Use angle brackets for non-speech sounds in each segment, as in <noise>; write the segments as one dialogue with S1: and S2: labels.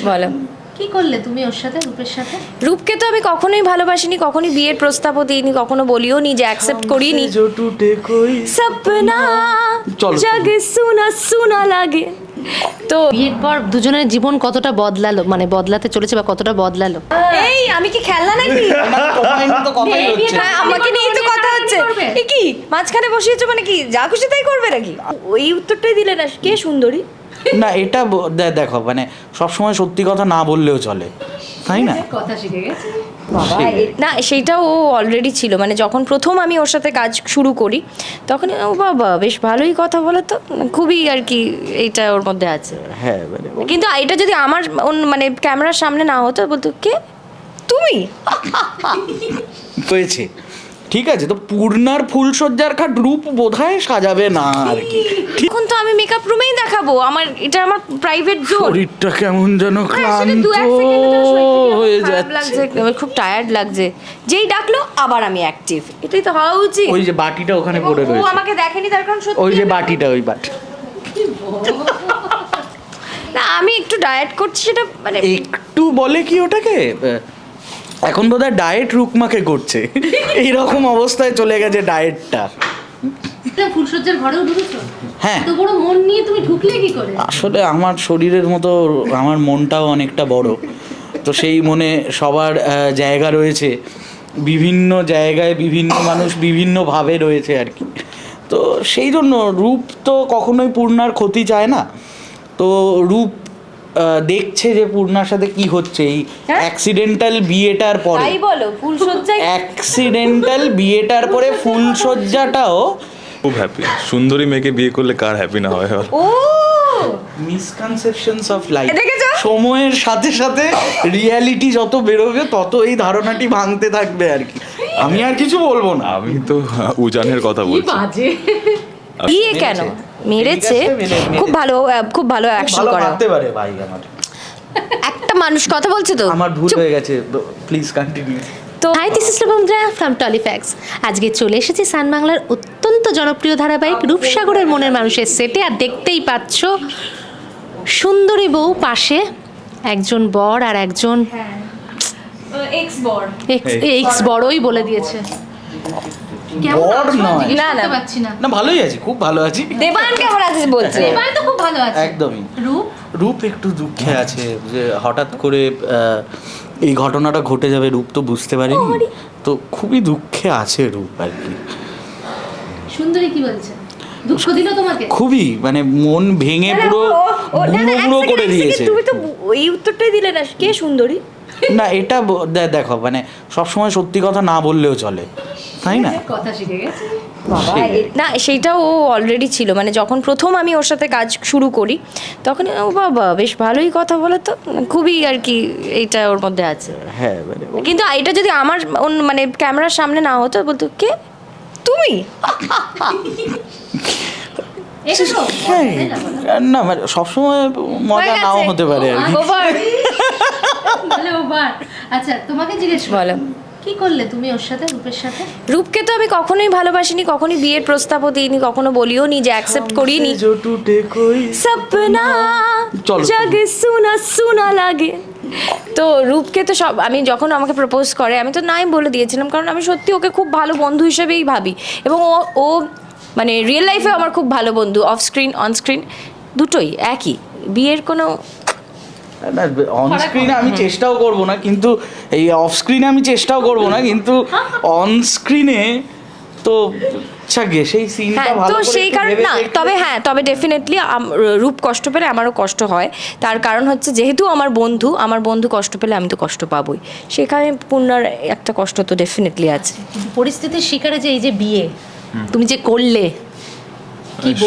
S1: বলো।
S2: কি করলে তুমি ওর সাথে রূপের সাথে?
S1: রূপকে তো আমি কখনোই ভালোবাসিনি কখনোই বিয়ের প্রস্তাবও দিইনি কখনো বলিও নি যে অ্যাকসেপ্ট করিনি। সপনা জাগে সোনা সোনা লাগে। তো
S2: বিয়ের পর দুজনের জীবন কতটা বদলালো? মানে বদলাতে চলেছে বা কতটা বদলালো?
S1: এই আমি কি খেলনা নাকি? <laughs> হ্যাঁ, আমাকে নিয়ে তো কথা হচ্ছে। কি মাঝখানে বসিয়েছো মানে কি যা খুশি তাই করবে নাকি? ওই উত্তরটাই দিলে না কে সুন্দরী?
S3: না এটা দেখো মানে সবসময় সত্যি কথা না বললেও চলে। তাই না?
S2: কথা শিখে গেছে।
S1: বাবা না সেইটাও ও অলরেডি ছিল। মানে যখন প্রথম আমি ওর সাথে কাজ শুরু করি তখন ও বাবা বেশ ভালোই কথা বলে তো খুবই আর কি এইটা ওর মধ্যে আছে।
S3: হ্যাঁ মানে
S1: কিন্তু এটা যদি আমার অন্য- মানে ক্যামেরার সামনে না হতো বলতো কে? তুমি?
S3: হয়েছে ঠিক আছে তো পূর্ণার ফুলসজ্জার খাট রূপ বোধহয় সাজাবে না আর কি।
S1: এখন তো আমি মেকআপ রুমেই দেখাবো আমার এটা আমার প্রাইভেট জোন
S3: শরীরটা কেমন যেন
S1: হ্যাঁ,
S3: ক্লান্ত হয়ে যাচ্ছে।
S1: আমার খুব টায়ার্ড লাগছে। যেই ডাকলো আবার আমি অ্যাক্টিভ এটাই তো হওয়া উচিত।
S3: ওই যে বাটিটা ওখানে পড়ে
S1: ও আমাকে দেখেনি তার কারণ সত্যি
S3: ওই যে বাটিটা ওই বাটি।
S1: না আমি একটু ডায়েট করছি সেটা মানে
S3: একটু বলে কি ওটাকে? এখন বোধহয় ডায়েট রুকমাকে করছে। এইরকম অবস্থায় চলে গেছে ডায়েটটা
S2: ফুলসজ্জার ঘরেও ঢুকেছো?
S3: হ্যাঁ।
S2: তো বড় মন নিয়ে তুমি ঢুকলে কি করে?
S3: আসলে আমার শরীরের মতো আমার মনটাও অনেকটা বড়। তো সেই মনে সবার জায়গা রয়েছে। বিভিন্ন জায়গায় বিভিন্ন মানুষ বিভিন্নভাবে রয়েছে আর কি। তো সেই জন্য রূপ তো কখনোই পূর্ণার ক্ষতি চায় না। তো রূপ দেখছে যে পূর্ণার সাথে কি হচ্ছে এই? অ্যাক্সিডেন্টাল বিয়েটার পরে।
S1: তাই বলো ফুলসজ্জায়
S3: অ্যাক্সিডেন্টাল বিয়েটার পরে ফুলসজ্জাটাও
S4: খুব হ্যাপি সুন্দরী মেয়েকে বিয়ে করলে কার হ্যাপি না হয়?
S1: ও!
S3: মিসকনসেপশনস অফ লাইফ
S1: দেখেছ?
S3: সময়ের সাথে সাথে রিয়ালিটি যত বেরোবে তত এই ধারণাটি ভাঙতে থাকবে আর কি। আমি আর কিছু বলব না।
S4: আমি তো উজানের কথা বলছি।
S2: বাজে।
S1: বিয়ে কেন? মেরেছে। খুব ভালো খুব ভালো অ্যাকশন
S3: ভালো
S1: করা।
S3: পারে ভাই আমার।
S1: একটা মানুষ কথা বলছে তো।
S3: আমার ভুল হয়ে গেছে প্লিজ কন্টিনিউ
S1: তো
S2: hi this is Rabindra from টলিফ্যাক্স আজকে চলে এসেছি সান বাংলার অত্যন্ত জনপ্রিয় ধারাবাহিক রূপসাগরের মনের মানুষের সেটে। আর দেখতেই পাচ্ছ সুন্দরী বউ পাশে একজন বর আর একজন
S1: এক্স বর
S2: এক্স বড়ই বলে দিয়েছে। কেমন
S3: বর
S2: আছো?
S3: নয়।
S2: জিজ্ঞেস
S1: না, না।
S2: না।
S3: না ভালোই আছি খুব ভালো আছি।
S1: দেবান কেমন আছিস বলছে।
S2: এবার তো খুব ভালো আছে।
S3: একদমই।
S2: রূপ?
S3: রূপ একটু দুঃখে আছে যে হঠাৎ করে এই ঘটনাটা ঘটে যাবে রূপ তো বুঝতে পারিনি। তো খুবই দুঃখে আছে রূপ আর কি।
S2: সুন্দরী কি বলছে? দুঃখ দিল তোমাকে?
S3: খুবই মানে মন ভেঙে পুরো গুঁড়ো গুঁড়ো করে দিয়েছে।
S1: তুমি তো এই উত্তরটাই দিলে না। কে সুন্দরী?
S3: না এটা দেখো মানে সবসময় সত্যি কথা না বললেও চলে। তাই না?
S2: কথা শিখে গেছে?
S1: বাবা না সেইটাও ও অলরেডি ছিল। মানে যখন প্রথম আমি ওর সাথে কাজ শুরু করি তখন ও বাবা বেশ ভালোই কথা বলে তো। খুবই আর কি এইটা ওর মধ্যে আছে।
S3: হ্যাঁ মানে
S1: কিন্তু এটা যদি আমার অন্য- মানে ক্যামেরার সামনে না হতো বলতো কে? তুমি?
S3: হ্যাঁ,
S2: না
S3: মানে সবসময় মজা নাও হতে পারে আর কি।
S2: আচ্ছা তোমাকে জিজ্ঞেস
S1: বলো।
S2: কি করলে তুমি ওর সাথে রূপের সাথে?
S1: রূপকে তো আমি কখনোই ভালোবাসিনি কখনোই বিয়ের প্রস্তাবও দিইনি কখনো বলিও নি যে অ্যাকসেপ্ট করিনি। সপনা জাগ সুনা সুনা লাগে। তো রূপকে তো সব আমি যখন আমাকে প্রপোজ করে আমি তো নাই বলে দিয়েছিলাম কারণ আমি সত্যি ওকে খুব ভালো বন্ধু হিসেবেই ভাবি। এবং ও ও মানে রিয়েল লাইফে আমার খুব ভালো বন্ধু অফ স্ক্রিন অন স্ক্রিন দুটোই একই। বিয়ের কোনো
S3: অন স্ক্রিনে আমি চেষ্টাও করব না কিন্তু এই অফ স্ক্রিনে আমি চেষ্টাও করব না কিন্তু অন স্ক্রিনে তো সেই সিনটা ভালো
S1: তো সেই কারণ না তবে হ্যাঁ তবে ডেফিনেটলি রূপ কষ্ট পেলে আমারও কষ্ট হয়। তার কারণ হচ্ছে যেহেতু আমার বন্ধু আমার বন্ধু কষ্ট পেলে আমি তো কষ্ট পাবোই। সেখানে পূর্ণার একটা কষ্ট তো ডেফিনেটলি আছে।
S2: পরিস্থিতির শিকারে যে এই যে বিয়ে তুমি যে করলে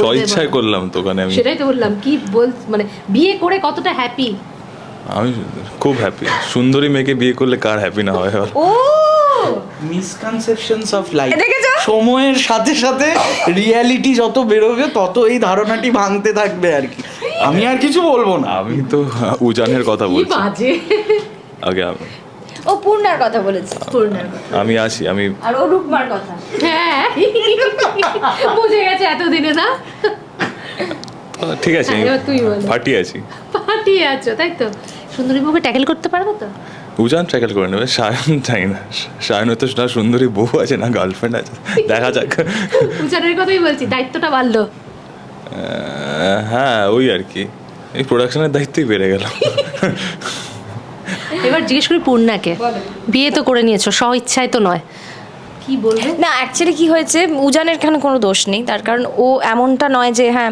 S4: স্বইচ্ছায় করলাম তো ওখানে আমি।
S2: সেটাই তো বললাম কি বল মানে বিয়ে করে কতটা হ্যাপি
S4: আমি খুব হ্যাপি সুন্দরী মেয়েকে বিয়ে করলে কার হ্যাপি না হয়?
S1: ও!
S3: মিসকনসেপশনস অফ লাইফ সময়ের সাথে সাথে রিয়ালিটি যত বেরোবে তত এই ধারণাটি ভাঙতে থাকবে আর কি। আমি আর কিছু বলব না।
S4: আমি তো উজানের কথা বলছি।
S2: বাজে।
S4: আগে আমি-
S1: ও পূর্ণার কথা বলেছে
S2: পূর্ণার কথা।
S4: আমি আসি আমি
S1: আর ও রূপমার কথা।
S2: হ্যাঁ। বুঝে গেছে এতদিনে না?
S4: ঠিক আছে। ফাটি আছি।
S2: পাঠিয়ে আছো তাই তো? সুন্দরী বউকে ট্যাকেল করতে পারবে তো?
S4: উজান ট্র্যাকেল করে নেবে সায়ন চাই না সায়নের তো না সুন্দরী বউ আছে না গার্লফ্রেন্ড আছে দেখা যাক।
S2: উজানের কথাই বলছি দায়িত্বটা বাড়লো।
S4: হ্যাঁ ওই আর কি এই প্রোডাকশনের দায়িত্বই বেড়ে গেল।
S2: এবার জিজ্ঞেস করি পূর্ণাকে বিয়ে তো করে নিয়েছো স্ব ইচ্ছায় তো নয়। কি বলবে?
S1: না অ্যাকচুয়ালি কি হয়েছে উজানের এখানে কোনো দোষ নেই? তার কারণ ও এমনটা নয় যে হ্যাঁ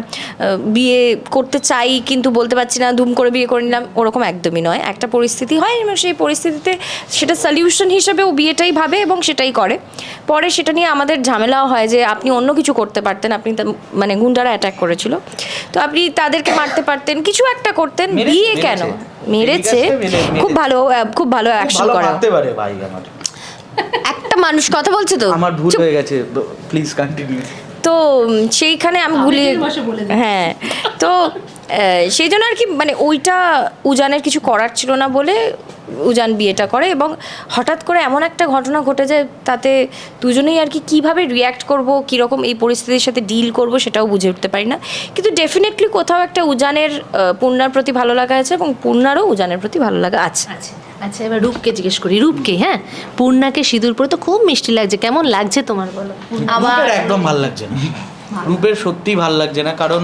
S1: বিয়ে করতে চাই কিন্তু বলতে পারছি না দুম করে বিয়ে করে নিলাম ওরকম একদমই নয়। একটা পরিস্থিতি হয় এবং সেই পরিস্থিতিতে সেটা সলিউশন হিসেবে ও বিয়েটাই ভাবে এবং সেটাই করে। পরে সেটা নিয়ে আমাদের ঝামেলাও হয় যে আপনি অন্য কিছু করতে পারতেন আপনি তা- মানে গুন্ডারা অ্যাটাক করেছিল। তো আপনি তাদেরকে মারতে পারতেন কিছু একটা করতেন। বিয়ে কেন?
S3: মেরেছে।
S1: মেরেছে।
S3: মেরে- মেরে-
S1: খুব ভালো খুব ভালো অ্যাকশন করা।
S3: পারে ভাই আমার
S1: একটা মানুষ কথা বলছে তো।
S3: আমার ভুল হয়ে গেছে প্লিজ কন্টিনিউ
S1: তো সেইখানে আমি গুলিয়ে
S2: বলে দিই।
S1: হ্যাঁ তো সেই জন্য আর কি মানে ওইটা উজানের কিছু করার ছিল না বলে উজান বিয়েটা করে এবং হঠাৎ করে এমন একটা ঘটনা ঘটে যায় তাতে দুজনেই আর কি কীভাবে রিয়্যাক্ট করব কীরকম এই পরিস্থিতির সাথে ডিল করব সেটাও বুঝে উঠতে পারি না। কিন্তু ডেফিনেটলি কোথাও একটা উজানের পূর্ণার প্রতি ভালো লাগা আছে এবং পূর্ণারও উজানের প্রতি ভালো লাগা আছে।
S2: আচ্ছা আচ্ছা এবার রূপকে জিজ্ঞেস করি। রূপকে হ্যাঁ? পূর্ণাকে সিঁদুর পরে তো খুব মিষ্টি লাগছে। কেমন লাগছে তোমার বলো?
S1: আমার
S3: একদম ভালো লাগছে না। রূপের সত্যি ভালো লাগছে না। কারণ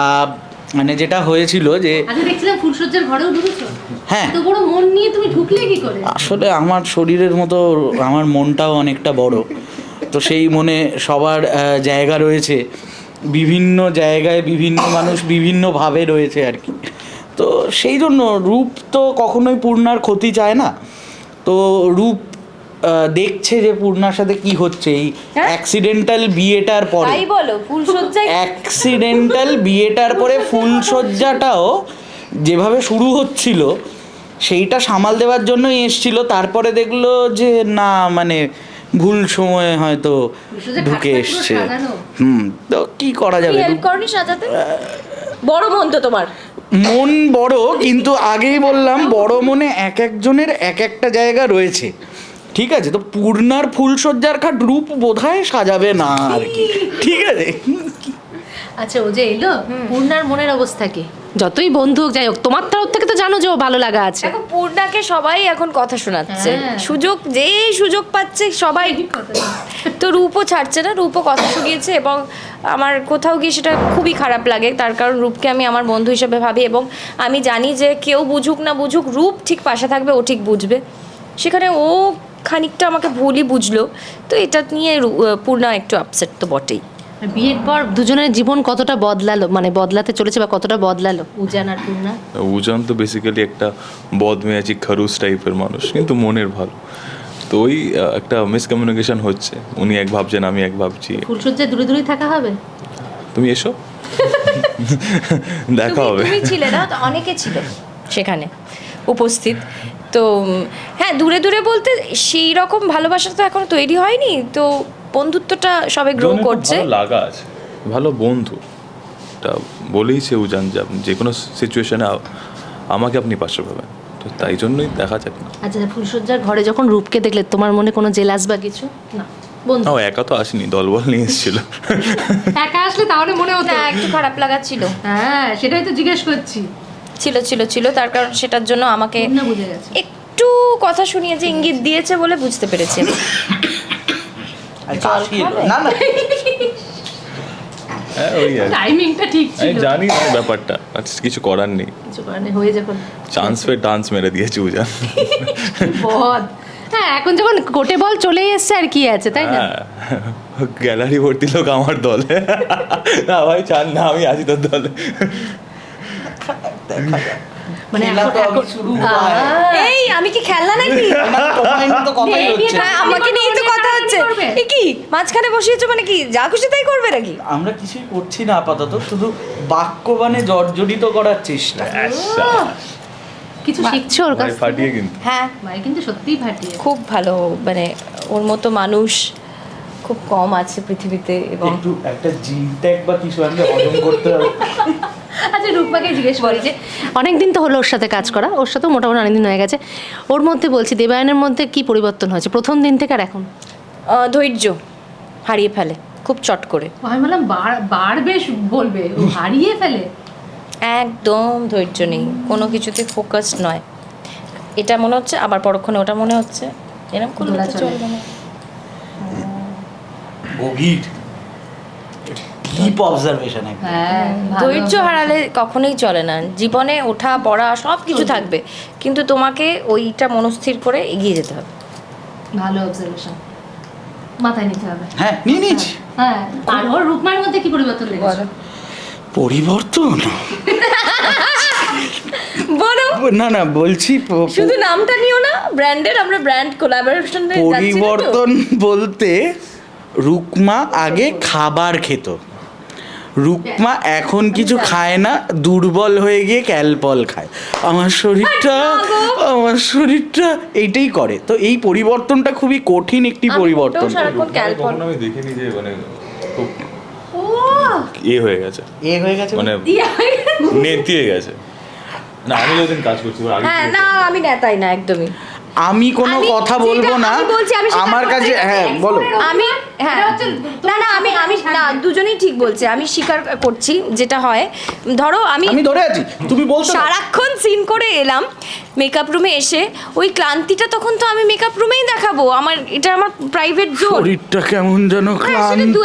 S3: আহ, মানে যেটা হয়েছিল যে
S2: দেখছিলাম ফুলসজ্জার ঘরেও ঢুকেছো?
S3: হ্যাঁ।
S2: এত বড় মন নিয়ে তুমি ঢুকলে কি করে?
S3: আসলে আমার শরীরের মতো আমার মনটাও অনেকটা বড়। তো সেই মনে সবার জায়গা রয়েছে। বিভিন্ন জায়গায় বিভিন্ন মানুষ বিভিন্নভাবে রয়েছে আর কি। তো সেই জন্য রূপ তো কখনোই পূর্ণার ক্ষতি চায় না। তো রূপ দেখছে যে পূর্ণার সাথে কি হচ্ছে এই? অ্যাক্সিডেন্টাল বিয়েটার পরে।
S1: তাই বলো ফুলসজ্জায়
S3: অ্যাক্সিডেন্টাল বিয়েটার পরে ফুলসজ্জাটাও যেভাবে শুরু হচ্ছিল সেইটা সামাল দেওয়ার জন্যই এসছিল। তারপরে দেখল যে না মানে ভুল সময়ে হয়তো ঢুকে এসছে। হুম তো কি করা যাবে?
S1: করনি সাজাতে বড় মন তো তোমার।
S3: মন বড় কিন্তু আগেই বললাম বড় মনে এক একজনের এক একটা জায়গা রয়েছে। ঠিক আছে তো পূর্ণার ফুলসজ্জার খাট রূপ বোধহয় সাজাবে না আর কি। ঠিক আছে?
S2: আচ্ছা ও যে এলো পূর্ণার মনের অবস্থা কি? যতই বন্ধু হোক যাই হোক তোমার তরফ থেকে তো জানো যে ও ভালো লাগা আছে।
S1: দেখো পূর্ণাকে সবাই এখন কথা শোনাচ্ছে।
S2: হ্যাঁ।
S1: সুযোগ যেই সুযোগ পাচ্ছে সবাই। তো রূপও ছাড়ছে না রূপও কথা শুনিয়েছে এবং আমার কোথাও গিয়ে সেটা খুবই খারাপ লাগে। তার কারণ রূপকে আমি আমার বন্ধু হিসেবে ভাবি এবং আমি জানি যে কেউ বুঝুক না বুঝুক রূপ ঠিক পাশে থাকবে ও ঠিক বুঝবে। সেখানে ও খানিকটা আমাকে ভুলই বুঝলো। তো এটা নিয়ে পূর্ণা একটু আপসেট তো বটেই।
S2: বিয়ের পর দুজনের জীবন কতটা বদলালো? মানে বদলাতে চলেছে বা কতটা বদলালো? উজান আর পূর্ণা?
S4: উজান তো বেসিক্যালি একটা বদমেয়াজি খরুস টাইপের মানুষ কিন্তু মনের ভালো। তো ওই একটা মিসকমিউনিকেশন হচ্ছে। উনি এক ভাবছেন আমি এক ভাবছি।
S2: ফুলসজ্জায় দূরে দূরেই থাকা হবে?
S4: তুমি এসো। <laughs> দেখা হবে।
S1: তুমি ছিলে না অনেকে ছিল। সেখানে। উপস্থিত। তো হ্যাঁ দূরে দূরে বলতে সেই রকম ভালোবাসা তো এখনও তৈরি হয়নি। তো বন্ধুত্বটা সবে গ্রো করছে।
S4: ভালো লাগা আছে। ভালো বন্ধু। তা বলেই সে উজান যে আপনি যে কোনো সিচুয়েশনে আমাকে আপনি পাশে পাবেন। তো তাই জন্যই দেখা যাক না।
S2: আচ্ছা ফুলসজ্জার ঘরে যখন রূপকে দেখলে তোমার মনে কোনো জেলাস বা কিছু? না বন্ধু।
S4: ও একা তো আসেনি দলবল নিয়ে এসেছিল।
S2: একা আসলে তাহলে মনে হতো।
S1: একটু খারাপ লাগা ছিল।
S2: হ্যাঁ সেটাই তো জিজ্ঞেস করছি।
S1: ছিল ছিল ছিল। তার কারণ সেটার জন্য আমাকে একটু কথা শুনিয়েছে ইঙ্গিত দিয়েছে বলে বুঝতে পেরেছি। <coughs>
S3: না না।
S4: হ্যাঁ।
S2: টাইমিংটা ঠিক
S4: আমি
S2: ছিল।
S4: জানি না ব্যাপারটা। কিছু করার নেই।
S2: কিছু করার নেই, হয়ে যখন
S4: চান্স ডান্স মেরে দিয়েছে <laughs>
S2: হ্যাঁ এখন যখন কোটে বল চলেই এসছে আর কি আছে তাই না?
S4: হ্যাঁ। গ্যালারি ভর্তি লোক আমার দলে। <laughs> না ভাই চান না আমি আছি তোর দলে। <laughs>
S2: মানে
S3: খেলা
S2: এখন
S3: তো আমি
S2: এখন
S3: শুরু
S1: এই আমি কি খেলনা নাকি?
S3: না, তোমায় নিয়ে তো কথাই
S2: এই নিয়ে
S3: হচ্ছে।
S1: হ্যাঁ আমাকে নিয়ে তো কথা হচ্ছে। কি? মাঝখানে বসিয়েছো মানে কি? যা খুশি তাই করবে নাকি?
S3: আমরা কিছুই করছি না আপাতত শুধু বাক্যবাণে জর্জরিত করার চেষ্টা।
S2: কিছু শিখছো ওর কাছ
S4: ফাটিয়ে কিন্তু।
S1: হ্যাঁ।
S2: ভাই কিন্তু সত্যিই ফাটিয়ে।
S1: খুব ভালো মানে ওর মতো মানুষ খুব কম আছে পৃথিবীতে এবং
S3: একটু একটা জিন ট্যাগ বা কিছু আনলে হজম করতে হবে। <laughs>
S2: আচ্ছা রূপমাকে জিজ্ঞেস করি যে অনেকদিন তো হলো ওর সাথে কাজ করা ওর সাথেও মোটামুটি অনেকদিন হয়ে গেছে। ওর মধ্যে বলছি দেবায়নের মধ্যে কি পরিবর্তন হয়েছে? প্রথম দিন থেকে আর এখন?
S1: ধৈর্য হারিয়ে ফেলে খুব চট করে।
S2: আমি বললাম বেশ বলবে হারিয়ে ফেলে?
S1: একদম ধৈর্য নেই কোনো কিছুতে ফোকাস নয়। এটা মনে হচ্ছে আবার পরক্ষণে ওটা মনে হচ্ছে এরকম করলে
S2: দোলাচলে।
S1: চলবে না।
S3: গভীর ডিপ অবজারভেশন
S2: হ্যাঁ
S1: ধৈর্য হারালে কখনোই চলে না। জীবনে ওঠা পড়া সব কিছু থাকবে। কিন্তু তোমাকে ওইটা মনস্থির করে এগিয়ে যেতে হবে।
S2: ভালো অবজারভেশন মাথায় নিতে হবে।
S3: হ্যাঁ নিয়ে নিয়েছি
S2: হ্যাঁ আর ওর রূপমার মধ্যে কি পরিবর্তন দেখেছ?
S3: পরিবর্তন?
S1: বলো।
S3: না না বলছি
S1: শুধু নামটা নিও না ব্র্যান্ডের আমরা ব্র্যান্ড কোলাবোরেশন
S3: পরিবর্তন বলতে রুকমা আগে খাবার খেত। রুকমা এখন কিছু খায় না দুর্বল হয়ে গিয়ে ক্যালপল খায়। আমার শরীরটা আমার শরীরটা এইটাই করে। তো এই পরিবর্তনটা খুবই কঠিন একটি পরিবর্তন।
S4: আমি দেখিনি যে মানে খুব এ হয়ে গেছে।
S3: এ হয়ে গেছে
S4: মানে? নেতিয়ে গেছে? না আমি যতদিন কাজ করছি
S1: হ্যাঁ না আমি নেতাই না একদমই।
S3: আমি কোনো কথা বলব না আমার কাছে হ্যাঁ বলো।
S1: আমি হ্যাঁ। না না আমি আমি না দুজনেই ঠিক বলছে। আমি স্বীকার করছি যেটা হয়। ধরো আমি
S3: আমি ধরে আছি। তুমি বলছো
S1: সারাক্ষণ সিন করে এলাম মেকআপ রুমে এসে। ওই ক্লান্তিটা তখন তো আমি মেকআপ রুমেই দেখাবো। আমার এটা আমার প্রাইভেট জোন
S3: শরীরটা কেমন যেন
S1: হ্যাঁ,
S3: ক্লান্ত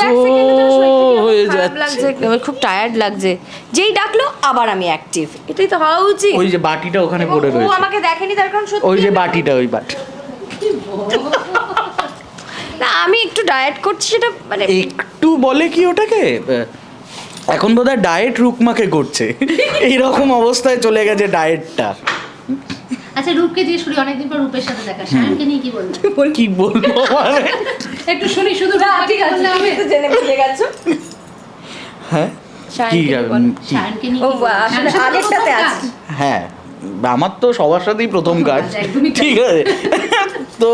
S3: হয়ে যাচ্ছে।
S1: আমার খুব টায়ার্ড লাগছে। যেই ডাকলো আবার আমি অ্যাক্টিভ এটাই তো হওয়া উচিত।
S3: ওই যে বাটিটা ওখানে পড়ে
S1: ও আমাকে দেখেনি তার কারণ সত্যি
S3: ওই যে বাটিটা ওই বাটি।
S1: না আমি একটু ডায়েট করছি সেটা মানে
S3: একটু বলে কি ওটাকে? এখন বোধহয় ডায়েট রুকমাকে করছে। <laughs> এইরকম অবস্থায় চলে গেছে ডায়েটটা
S2: আচ্ছা রূপকে জিজ্ঞেস করি অনেকদিন পর রূপের সাথে দেখা। শায়নকে নিয়ে কি বলবে? <laughs>
S3: কি বলব? <laughs>
S2: একটু শুনি শুধু
S1: না, ঠিক আছে? তুমি তো জেনে বুঝে গেছো।
S3: হ্যাঁ। হ্যাঁ আমার তো সবার সাথেই প্রথম কাজ ঠিক আছে। তো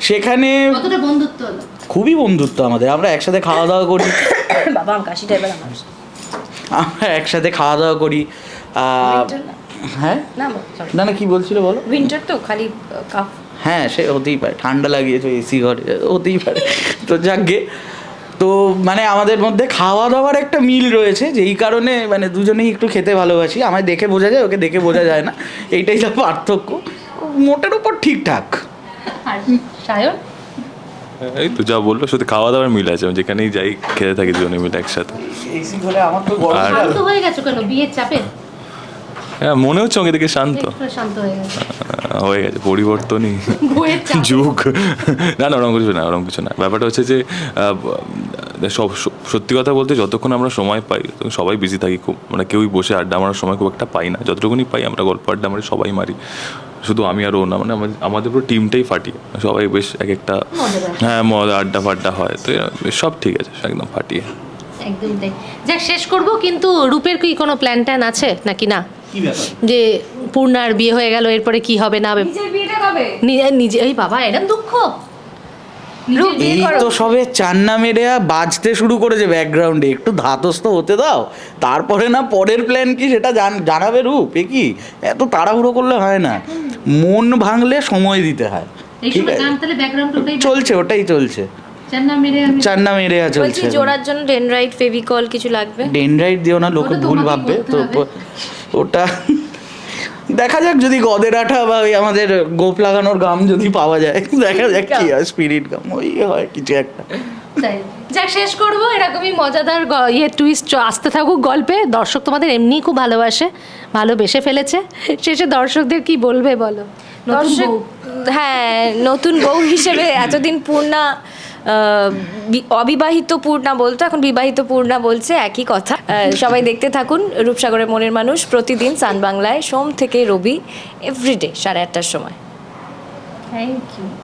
S3: সেখানে
S2: বন্ধুত্ব
S3: খুবই বন্ধুত্ব আমাদের। আমরা একসাথে খাওয়া দাওয়া করি। <coughs>
S1: বাবা আমার কাশিটা আমার।
S3: আমরা একসাথে খাওয়া দাওয়া করি। হ্যাঁ?
S1: না
S3: না না কি বলছিল বলো?
S1: উইন্টার তো খালি
S3: হ্যাঁ সে হতেই পারে। ঠান্ডা লাগিয়েছো এসি ঘরে হতেই পারে। তো যাকগে। তো মানে আমাদের মধ্যে খাওয়া দাওয়ার একটা মিল রয়েছে যেই কারণে মানে দুজনেই একটু খেতে ভালোবাসি। আমায় দেখে বোঝা যায় ওকে দেখে বোঝা যায় না। এইটাই যা পার্থক্য। মোটের উপর ঠিকঠাক।
S2: আর সায়ন?
S4: এই তো যা বলল শুধু খাওয়া দাওয়ার মিল আছে আমি যেখানেই যাই খেতে থাকি দুজনে মিলে একসাথে।
S3: আমার তো
S4: আর-
S2: শান্ত হয়ে গেছো কেন? বিয়ের চাপে?
S4: হ্যাঁ মনে হচ্ছে আমাকে দেখে শান্ত।
S2: শান্ত হয়ে গেছে।
S4: হয়ে গেছে পরিবর্তনই। যুগ। না না ওরকম কিছু না ওরকম কিছু না। ব্যাপারটা হচ্ছে যে সব সত্যি কথা বলতে যতক্ষণ আমরা সময় পাই সবাই বিজি থাকি খুব মানে কেউই বসে আড্ডা মারার সময় খুব একটা পাই না। যতটুকুনি পাই আমরা গল্প আড্ডা মারি সবাই মারি। শুধু আমি আর ও না মানে আমাদের- আমাদের পুরো টিমটাই ফাটিয়ে। সবাই বেশ এক একটা হ্যাঁ মজা আড্ডা ফাড্ডা হয়। তো সব ঠিক আছে একদম ফাটিয়ে।
S2: একদম তাই। যাক শেষ করব কিন্তু রূপের কি কোনো প্ল্যান ট্যান আছে নাকি না? যে পূর্ণার বিয়ে হয়ে গেল এরপরে কি হবে না হবে
S1: নিজের বিয়েটা কবে?
S2: নিজে নিজে এই বাবা এরকম দুঃখ।
S3: এই তো সবে চান্না মেরে বাজতে শুরু করেছে ব্যাকগ্রাউন্ডে একটু ধাতস্থ হতে দাও। তারপরে না পরের প্ল্যান কি সেটা জানাবে রূপ? এ কি? এত তাড়াহুড়ো করলে হয় না। মন ভাঙলে সময় দিতে হয়। ঠিক আছে? চলছে ওটাই চলছে।
S2: চান্না মেরে আমি
S3: চান্না মেরে
S1: বলছি
S3: চলছে
S1: জোড়ার জন্য ডেনরাইট ফেভিকল কিছু লাগবে?
S3: ডেনড্রাইট দিও না লোকে ভুল ভাববে। তো ওটা দেখা যাক যদি গদের আঠা বা ওই আমাদের গোপ লাগানোর গাম যদি পাওয়া যায় <laughs> দেখা যাক কি হয় স্পিরিট গাম ওই হয় কিছু একটা।
S2: যাক শেষ করব এরকমই মজাদার ইয়ে টুইস্ট আসতে থাকুক গল্পে। দর্শক তোমাদের এমনিই খুব ভালোবাসে ভালোবেসে ফেলেছে। শেষে দর্শকদের কি বলবে বলো?
S1: দর্শক হ্যাঁ নতুন বউ হিসেবে এতদিন পূর্ণা অবিবাহিত পূর্ণা বলতো, এখন বিবাহিত পূর্ণা বলছে, একই কথা। সবাই দেখতে থাকুন, রূপসাগরের মনের মানুষ প্রতিদিন সান বাংলায়, সোম থেকে রবি এভরিডে সাড়ে আটটার সময়।
S2: Thank you